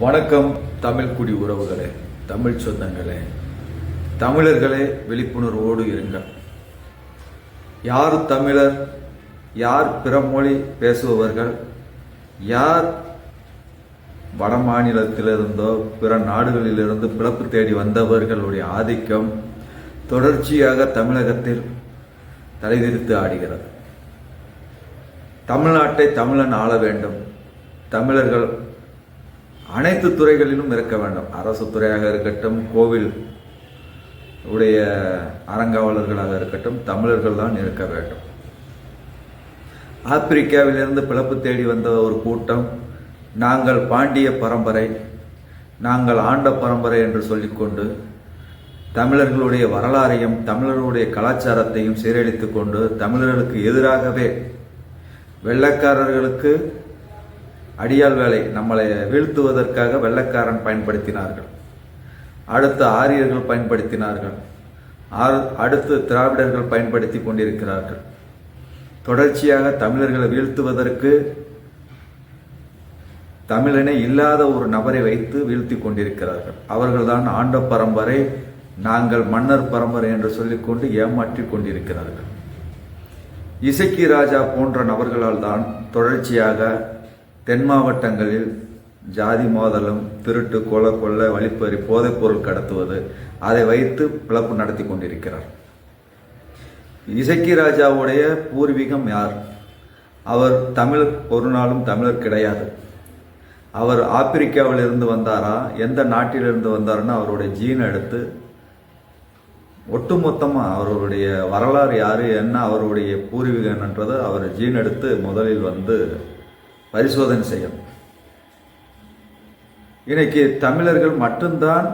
வணக்கம் தமிழ் குடி உறவுகளே தமிழ் சொந்தங்களே. தமிழர்களே விழிப்புணர்வோடு இருங்கள். யார் தமிழர் யார் பிற மொழி பேசுபவர்கள் யார் வட மாநிலத்திலிருந்தோ பிற நாடுகளிலிருந்து பிறப்பு தேடி வந்தவர்களுடைய ஆதிக்கம் தொடர்ச்சியாக தமிழகத்தில் தலைவிரித்து ஆடுகிறது. தமிழ்நாட்டை தமிழன் ஆள வேண்டும். தமிழர்கள் அனைத்து துறைகளிலும் இருக்க வேண்டும். அரசு துறையாக இருக்கட்டும் கோவில் உடைய அறங்காவலர்களாக இருக்கட்டும் தமிழர்கள் தான் இருக்க வேண்டும். ஆப்பிரிக்காவிலிருந்து பிளப்பு தேடி வந்த ஒரு கூட்டம் நாங்கள் பாண்டிய பரம்பரை நாங்கள் ஆண்ட பரம்பரை என்று சொல்லிக்கொண்டு தமிழர்களுடைய வரலாறையும் தமிழர்களுடைய கலாச்சாரத்தையும் சீரழித்து கொண்டு தமிழர்களுக்கு எதிராகவே வெள்ளக்காரர்களுக்கு அடியால் வேலை நம்மளை வீழ்த்துவதற்காக வெள்ளைக்காரன் பயன்படுத்தினார்கள். அடுத்து ஆரியர்கள் பயன்படுத்தினார்கள். அடுத்து திராவிடர்கள் பயன்படுத்தி கொண்டிருக்கிறார்கள். தொடர்ச்சியாக தமிழர்களை வீழ்த்துவதற்கு தமிழனே இல்லாத ஒரு நபரை வைத்து வீழ்த்தி கொண்டிருக்கிறார்கள். அவர்கள்தான் ஆண்ட பரம்பரை நாங்கள் மன்னர் பரம்பரை என்று சொல்லிக்கொண்டு ஏமாற்றிக் கொண்டிருக்கிறார்கள். இசக்கி ராஜா போன்ற நபர்களால் தான் தொடர்ச்சியாக தென் மாவட்டங்களில் ஜாதி மோதலும் திருட்டு கொலை கொள்ளை வழிப்பறி போதைப்பொருள் கடத்துவது அதை வைத்து பிளப்பு நடத்தி கொண்டிருக்கிறார். இசக்கி ராஜாவுடைய பூர்வீகம் யார்? அவர் தமிழ் ஒரு நாளும் தமிழர் கிடையாது. அவர் ஆப்பிரிக்காவிலிருந்து வந்தாரா? எந்த நாட்டிலிருந்து வந்தாருன்னு அவருடைய ஜீன் எடுத்து ஒட்டுமொத்தமாக அவருடைய வரலாறு யார்? என்ன அவருடைய பூர்வீகம் என்னன்றதை அவர் ஜீன் எடுத்து முதலில் வந்து பரிசோதனை செய்யணும். இன்னைக்கு தமிழர்கள் மட்டும்தான்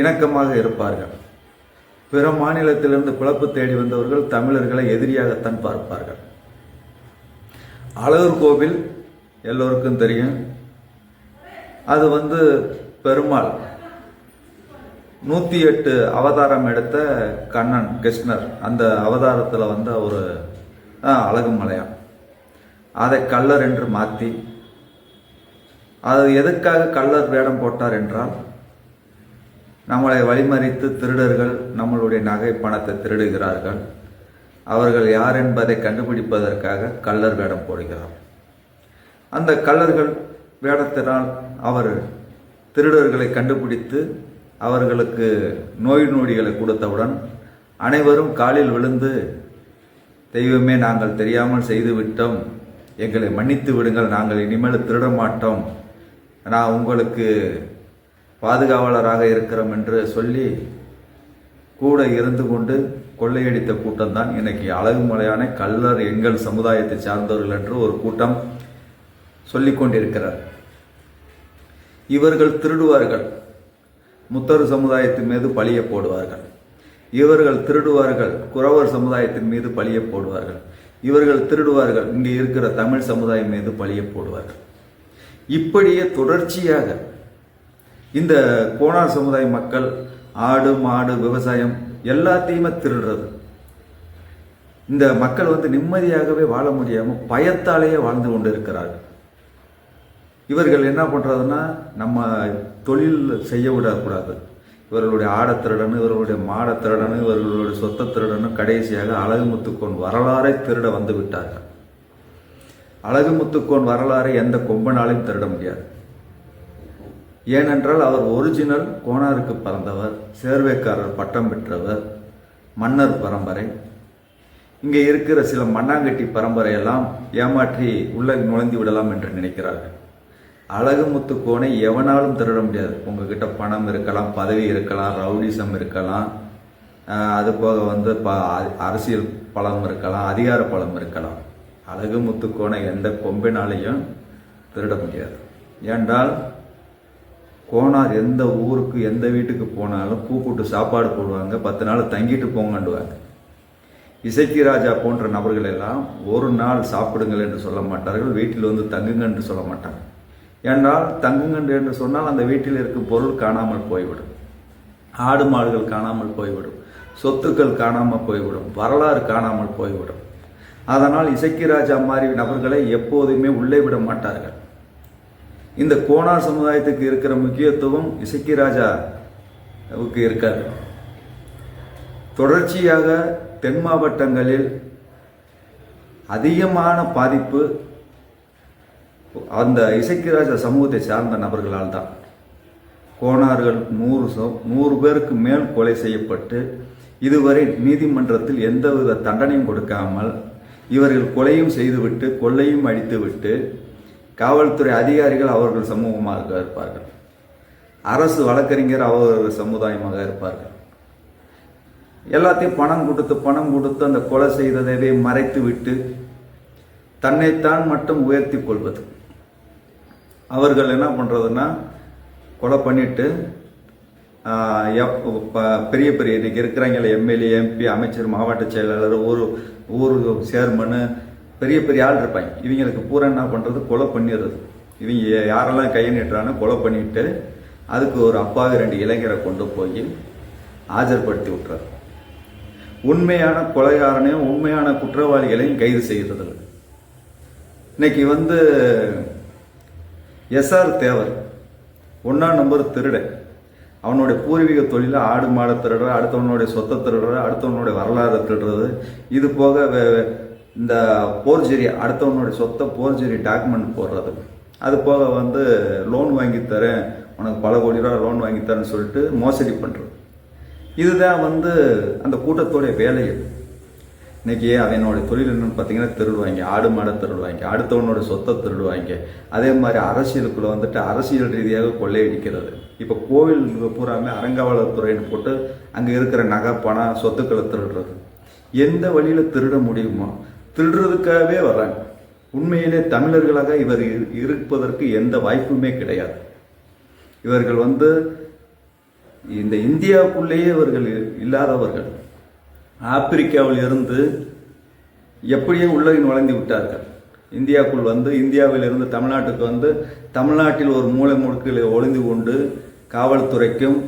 இணக்கமாக இருப்பார்கள். பிற மாநிலத்திலிருந்து பிழப்பு தேடி வந்தவர்கள் தமிழர்களை எதிரியாகத்தான் பார்ப்பார்கள். அழகர் கோவில் எல்லோருக்கும் தெரியும். அது வந்து பெருமாள் நூற்றி எட்டு அவதாரம் எடுத்த கண்ணன் கிருஷ்ணர். அந்த அவதாரத்தில் வந்த ஒரு அழகு மலையான் அதை கள்ளர் என்று மாற்றி அது எதற்காக கள்ளர் வேடம் போட்டார் என்றால் நம்மளை வழிமறித்து திருடர்கள் நம்மளுடைய நகை பணத்தை திருடுகிறார்கள். அவர்கள் யார் என்பதை கண்டுபிடிப்பதற்காக கள்ளர் வேடம் போடுகிறார். அந்த கள்ளர்கள் வேடத்தினால் அவர் திருடர்களை கண்டுபிடித்து அவர்களுக்கு நோய் நொடிகளை கொடுத்தவுடன் அனைவரும் காலில் விழுந்து தெய்வமே நாங்கள் தெரியாமல் செய்து விட்டோம் எங்களை மன்னித்து விடுங்கள். நாங்கள் இனிமேல் திருட மாட்டோம் நான் உங்களுக்கு பாதுகாவலராக இருக்கிறோம் என்று சொல்லி கூட இருந்து கொண்டு கொள்ளையடித்த கூட்டம் தான் இன்னைக்கு அழகுமலையான கல்லர் எங்கள் சமுதாயத்தை சார்ந்தவர்கள் என்று ஒரு கூட்டம் சொல்லிக் கொண்டிருக்கிறார். இவர்கள் திருடுவார்கள். முத்தரு சமுதாயத்தின் மீது பழிய போடுவார்கள். இவர்கள் திருடுவார்கள். குறவர் சமுதாயத்தின் மீது பழிய போடுவார்கள். இவர்கள் திருடுவார்கள். இங்கே இருக்கிற தமிழ் சமுதாயம் மீது பழிய போடுவார்கள். இப்படியே தொடர்ச்சியாக இந்த கோணார் சமுதாய மக்கள் ஆடு மாடு விவசாயம் எல்லாத்தையுமே திருடுறது. இந்த மக்கள் வந்து நிம்மதியாகவே வாழ முடியாமல் பயத்தாலேயே வாழ்ந்து கொண்டு இருக்கிறார்கள் இவர்கள் என்ன பண்ணுறதுன்னா நம்ம தொழில் செய்ய விடக்கூடாது. இவர்களுடைய ஆடத்திருடன் இவர்களுடைய மாடத் திருடனு இவர்களுடைய சொத்த திருடனும் கடைசியாக அழகுமுத்துக்கோன் வரலாறை திருட வந்து விட்டார்கள். அழகுமுத்துக்கோன் வரலாறை எந்த கொம்பனாலையும் திருட முடியாது. ஏனென்றால் அவர் ஒரிஜினல் கோனாருக்கு பிறந்தவர் சேர்வைக்காரர் பட்டம் பெற்றவர் மன்னர் பரம்பரை. இங்கே இருக்கிற சில மண்ணாங்கட்டி பரம்பரையெல்லாம் ஏமாற்றி உள்ள நுழைந்து விடலாம் என்று நினைக்கிறார்கள். அழகுமுத்து கோனை எவனாலும் திருட முடியாது. உங்ககிட்ட பணம் இருக்கலாம் பதவி இருக்கலாம் ரவுடிசம் இருக்கலாம். அது போக வந்து ப அரசியல் பலம் இருக்கலாம் அதிகார பலம் இருக்கலாம். அழகு முத்து கோனை எந்த கொம்பினாலையும் திருட முடியாது. ஏன்றால் கோனார் எந்த ஊருக்கு எந்த வீட்டுக்கு போனாலும் கூப்பிட்டு சாப்பாடு போடுவாங்க பத்து நாள் தங்கிட்டு போங்கண்டுவாங்க இசைக்கு ராஜா போன்ற நபர்கள் எல்லாம் ஒரு நாள் சாப்பிடுங்கள் என்று சொல்ல மாட்டார்கள் வீட்டில் வந்து தங்குங்க என்று சொல்ல மாட்டாங்க. என்றால் தங்குங்கள் என்று சொன்னால் அந்த வீட்டில் இருக்கும் பொருள் காணாமல் போய்விடும். ஆடு மாடுகள் காணாமல் போய்விடும். சொத்துக்கள் காணாமல் போய்விடும். வரலாறு காணாமல் போய்விடும். அதனால் இசக்கி ராஜா மாதிரி நபர்களை எப்போதுமே உள்ளே விட மாட்டார்கள். இந்த கோனார் சமுதாயத்துக்கு இருக்கிற முக்கியத்துவம் இசக்கி ராஜாவுக்கு இருக்காது. தொடர்ச்சியாக தென் மாவட்டங்களில் அதிகமான பாதிப்பு அந்த இசைக்கிராஜ சமூகத்தை சார்ந்த நபர்களால் தான். கோணார்கள் நூறு நூறு பேருக்கு மேல் கொலை செய்யப்பட்டு இதுவரை நீதிமன்றத்தில் எந்தவித தண்டனையும் கொடுக்காமல் இவர்கள் கொலையும் செய்துவிட்டு கொள்ளையும் அடித்துவிட்டு காவல்துறை அதிகாரிகள் அவர்கள் சமூகமாக இருப்பார்கள். அரசு வழக்கறிஞர் அவர்கள் சமுதாயமாக இருப்பார்கள். எல்லாத்தையும் பணம் கொடுத்து பணம் கொடுத்து அந்த கொலை செய்ததை மறைத்து விட்டு தன்னைத்தான் மட்டும் உயர்த்தி கொள்வது. அவர்கள் என்ன பண்ணுறதுன்னா கொலை பண்ணிட்டு எப்- பெரிய பெரிய இன்றைக்கி இருக்கிறாங்கல்ல எம்எல்ஏ எம்பி அமைச்சர் மாவட்ட செயலாளர் ஊர் ஊர் சேர்மனு பெரிய பெரிய ஆள் இருப்பாங்க. இவங்களுக்கு பூரா என்ன பண்ணுறது கொலை பண்ணிடுறது. இவங்க யாரெல்லாம் கையை நீட்டுறானோ கொலை பண்ணிட்டு அதுக்கு ஒரு அப்பாவி ரெண்டு இளைஞரை கொண்டு போய் ஆஜர்படுத்தி விட்டுறாரு. உண்மையான கொலைகாரனையும் உண்மையான குற்றவாளிகளையும் கைது செய்கிறது இன்னைக்கு வந்து எஸ்ஆர் தேவர் ஒன்றாம் நம்பர் திருடன். அவனுடைய பூர்வீக தொழில ஆடு மாடை திருடுற அடுத்தவனுடைய சொத்தை திருடுற அடுத்தவனுடைய வரலாறு திருடுறது. இது போக வே- இந்த போர்ஜெரி அடுத்தவனுடைய சொத்தை போர்ஜெரி டாக்குமெண்ட் போடுறது. அது போக வந்து லோன் வாங்கி தரேன் உனக்கு பல கோடி ரூபா லோன் வாங்கி தரேன்னு சொல்லிட்டு மோசடி பண்ணுறது இதுதான் வந்து அந்த கூட்டத்தோடைய வேலைகள் இன்னைக்கு அவனோட தொழில் என்னன்னு பார்த்தீங்கன்னா திருடுவாங்க. ஆடு மாடை திருடுவாங்க. அடுத்தவனோட சொத்தை திருடுவாங்க. அதே மாதிரி அரசியலுக்குள்ளே வந்துட்டு அரசியல் ரீதியாக கொள்ளையடிக்கிறது இப்போ கோவில் பூராமே அறங்காவலத்துறைன்னு போட்டு அங்கே இருக்கிற நகை பணம் சொத்துக்களை திருடுறது. எந்த வழியில் திருட முடியுமோ திருடுறதுக்காகவே வர்றாங்க. உண்மையிலே தமிழர்களாக இவர் இரு- இருப்பதற்கு எந்த வாய்ப்புமே கிடையாது. இவர்கள் வந்து இந்த இந்தியாவுக்குள்ளேயே இவர்கள் இல்லாதவர்கள். ஆப்பிரிக்காவில் இருந்து எப்படியே உள்ளே நுழைந்து விட்டார்கள். இந்தியாவுக்குள் வந்து இந்தியாவில் இருந்து தமிழ்நாட்டுக்கு வந்து தமிழ்நாட்டில் ஒரு மூலை முடுக்கில் ஒளிந்து கொண்டு காவல்துறைக்கும்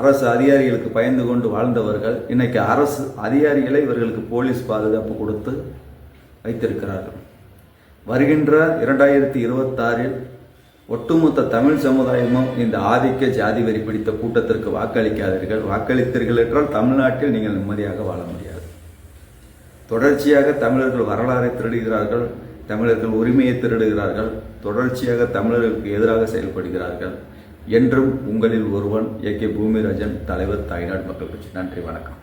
அரசு அதிகாரிகளுக்கு பயந்து கொண்டு வாழ்ந்தவர்கள் இன்னைக்கு அரசு அதிகாரிகளை இவர்களுக்கு போலீஸ் பாதுகாப்பு கொடுத்து வைத்திருக்கிறார்கள். வருகின்ற இரண்டாயிரத்தி இருபத்தாறில் ஒட்டுமொத்த தமிழ் சமுதாயமும் இந்த ஆதிக்க ஜாதி வரி பிடித்த கூட்டத்திற்கு வாக்களிக்காதீர்கள். வாக்களித்தீர்கள் என்றால் தமிழ்நாட்டில் நீங்கள் நிம்மதியாக வாழ முடியாது. தொடர்ச்சியாக தமிழர்கள் வரலாறை திருடுகிறார்கள் தமிழர்கள் உரிமையை திருடுகிறார்கள் தொடர்ச்சியாக தமிழர்களுக்கு எதிராக செயல்படுகிறார்கள் என்றும் உங்களில் ஒருவன் ஏ கே பூமிராஜன் தலைவர் தாய்நாடு மக்கள் கட்சி. நன்றி வணக்கம்.